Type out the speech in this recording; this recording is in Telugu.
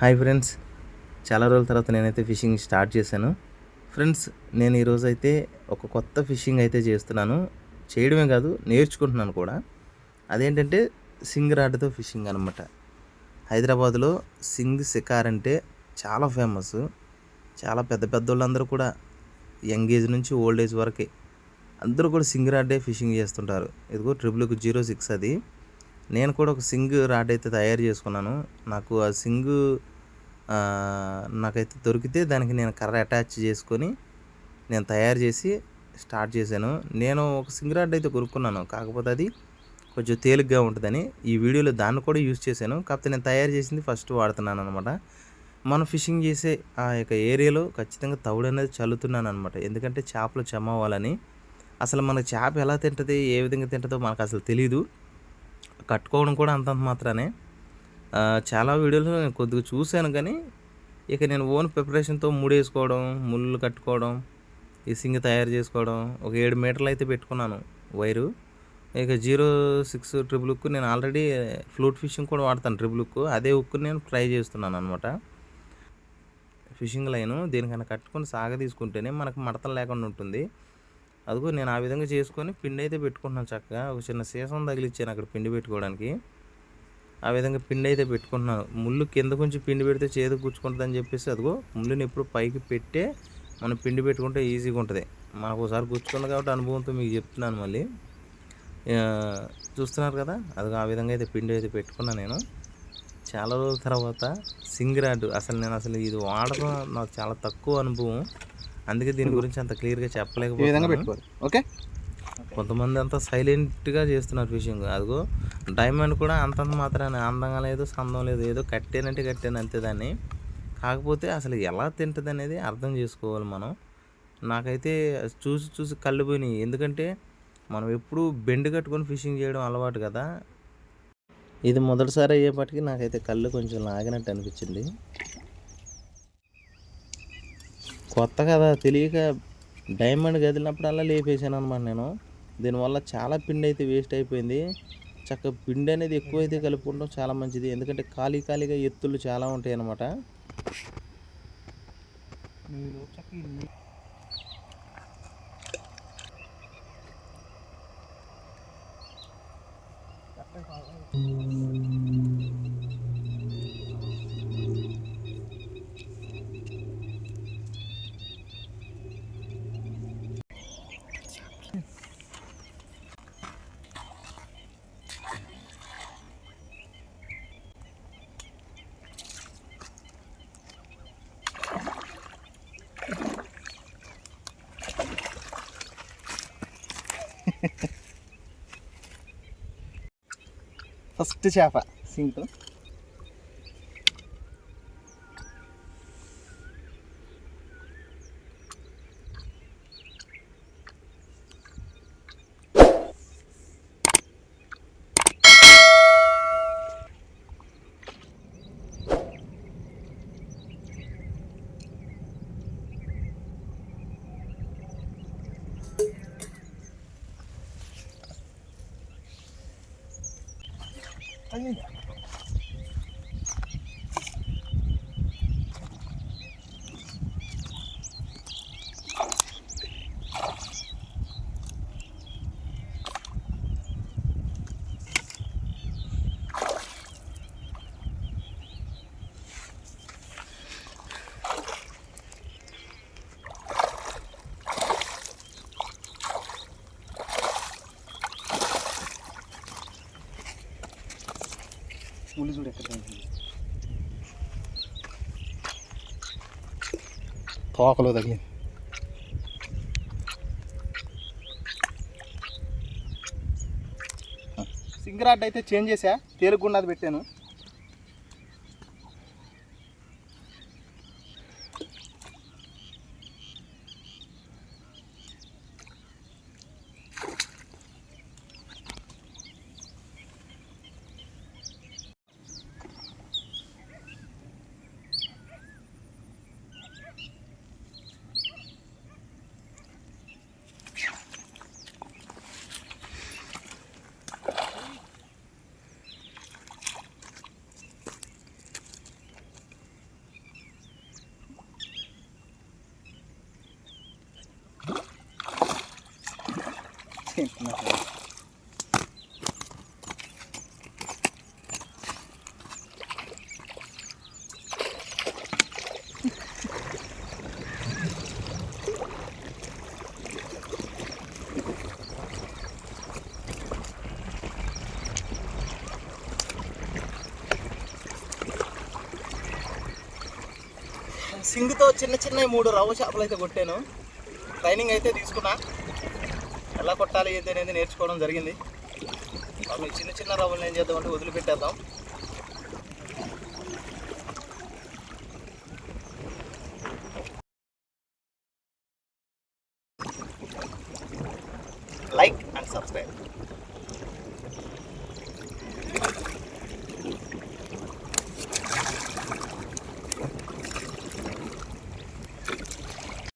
Hi friends. చాలా రోజుల తర్వాత నేనైతే ఫిషింగ్ స్టార్ట్ చేశాను. ఫ్రెండ్స్ నేను ఈరోజు అయితే ఒక కొత్త ఫిషింగ్ అయితే చేస్తున్నాను. చేయడమే కాదు నేర్చుకుంటున్నాను కూడా. అదేంటంటే సింగ్ రాడ్తో ఫిషింగ్ అనమాట హైదరాబాద్లో సింగ్ షికార్ అంటే చాలా ఫేమస్ చాలా పెద్ద పెద్ద వాళ్ళందరూ కూడా యంగ్ ఏజ్ నుంచి ఓల్డ్ ఏజ్ వరకే అందరూ కూడా సింగ్ రాడ్డే ఫిషింగ్ చేస్తుంటారు. ఇదిగో ట్రిపుల్ జీరో సిక్స్ అది. నేను కూడా ఒక సింగ్ రాడ్ అయితే తయారు చేసుకున్నాను. నాకు ఆ సింగ్ నాకైతే దొరికితే దానికి నేను కర్ర అటాచ్ చేసుకొని నేను తయారు చేసి స్టార్ట్ చేశాను. నేను ఒక సింగ్ రాడ్ అయితే కొనుక్కున్నాను. కాకపోతే అది కొంచెం తేలిగ్గా ఉంటుందని ఈ వీడియోలో దాన్ని కూడా యూజ్ చేశాను. కాకపోతే నేను తయారు చేసింది ఫస్ట్ వాడుతున్నాను అనమాట మనం ఫిషింగ్ చేసే ఆ యొక్క ఏరియాలో ఖచ్చితంగా తవుడు అనేది చల్లుతున్నాను అనమాట ఎందుకంటే చేపలు చెమ్మవ్వాలని. అసలు మన చేప ఎలా తింటుంది ఏ విధంగా తింటుందో మనకు అసలు తెలియదు కట్టుకోవడం కూడా అంతంత మాత్రానే. చాలా వీడియోలు నేను కొద్దిగా చూశాను కానీ ఇక నేను ఓన్ ప్రిపరేషన్తో ముడేసుకోవడం ముళ్ళు కట్టుకోవడం ఇసింగ్ తయారు చేసుకోవడం ఒక ఏడు మీటర్లు అయితే పెట్టుకున్నాను వైరు. ఇక జీరో సిక్స్ ట్రిపుల్ ఉక్కు నేను ఆల్రెడీ ఫ్లూట్ ఫిషింగ్ కూడా వాడతాను ట్రిపుల్ ఉక్కు అదే ఉక్కు నేను ట్రై చేస్తున్నాను అనమాట ఫిషింగ్ లైను దీనికన్నా కట్టుకొని సాగ తీసుకుంటేనే మనకు మడతలు లేకుండా ఉంటుంది. అదిగో నేను ఆ విధంగా చేసుకొని పిండి అయితే పెట్టుకుంటున్నాను చక్కగా. ఒక చిన్న సీసం తగిలిచ్చాను అక్కడ పిండి పెట్టుకోవడానికి. ఆ విధంగా పిండి అయితే పెట్టుకుంటున్నాను. ముళ్ళు కింద కొంచెం పిండి పెడితే చేదు గుచ్చుకుంటుందని చెప్పేసి అదిగో ముళ్ళుని ఎప్పుడు పైకి పెట్టే మనం పిండి పెట్టుకుంటే ఈజీగా ఉంటుంది. మనకు ఒకసారి గుచ్చుకుంది కాబట్టి అనుభవంతో మీకు చెప్తున్నాను మళ్ళీ. చూస్తున్నారు కదా? అది ఆ విధంగా అయితే పిండి అయితే పెట్టుకున్నాను నేను. చాలా రోజుల తర్వాత సింగ్ రాడ్ అసలు నేను అసలు ఇది వాడడం నాకు చాలా తక్కువ అనుభవం. అందుకే దీని గురించి అంత క్లియర్గా విధంగా పెట్టుకోవాలి. ఓకే? కొంతమంది అంతా సైలెంట్గా చేస్తున్నారు ఫిషింగ్. అదిగో డైమండ్ కూడా అంతంత మాత్రాన్ని అందంగా లేదు సందం లేదు ఏదో కట్టేనంటే కట్టాను అంతే దాన్ని. కాకపోతే అసలు ఎలా తింటుంది అనేది అర్థం చేసుకోవాలి మనం. నాకైతే చూసి చూసి కళ్ళు పోయినాయి. ఎందుకంటే మనం ఎప్పుడు బెండ్ కట్టుకొని ఫిషింగ్ చేయడం అలవాటు కదా. ఇది మొదటిసారి అయ్యేపటికి నాకైతే కళ్ళు కొంచెం లాగినట్టు అనిపించింది. కొత్త కదా తెలియక డైమండ్ కదిలినప్పుడల్లా లేపేసాను అనమాట నేను. దీనివల్ల చాలా పిండి అయితే వేస్ట్ అయిపోయింది. చక్కగా పిండి అనేది ఎక్కువైతే కలుపుకుంటాం చాలా మంచిది. ఎందుకంటే ఖాళీ ఖాళీగా ఎత్తులు చాలా ఉంటాయి అన్నమాట ఫస్ట్ చేప సింక్. Ayun. ముళ్ళు చూడు ఎక్కడ. తోకలో తగిలింది సింగ్ రాడ్ అయితే చేంజ్ చేసా తేలుగున్నది పెట్టాను తింటున్నారు సింగ్తో చిన్న చిన్న మూడు రవ్వ చేపలు అయితే కొట్టాను. ట్రైనింగ్ అయితే తీసుకున్నా. ఎలా కొట్టాలి ఏంటి అనేది నేర్చుకోవడం జరిగింది. వాళ్ళకి చిన్న చిన్న రవ్వలు ఏం చేద్దామంటే వదిలిపెట్టేద్దాం. Like and subscribe.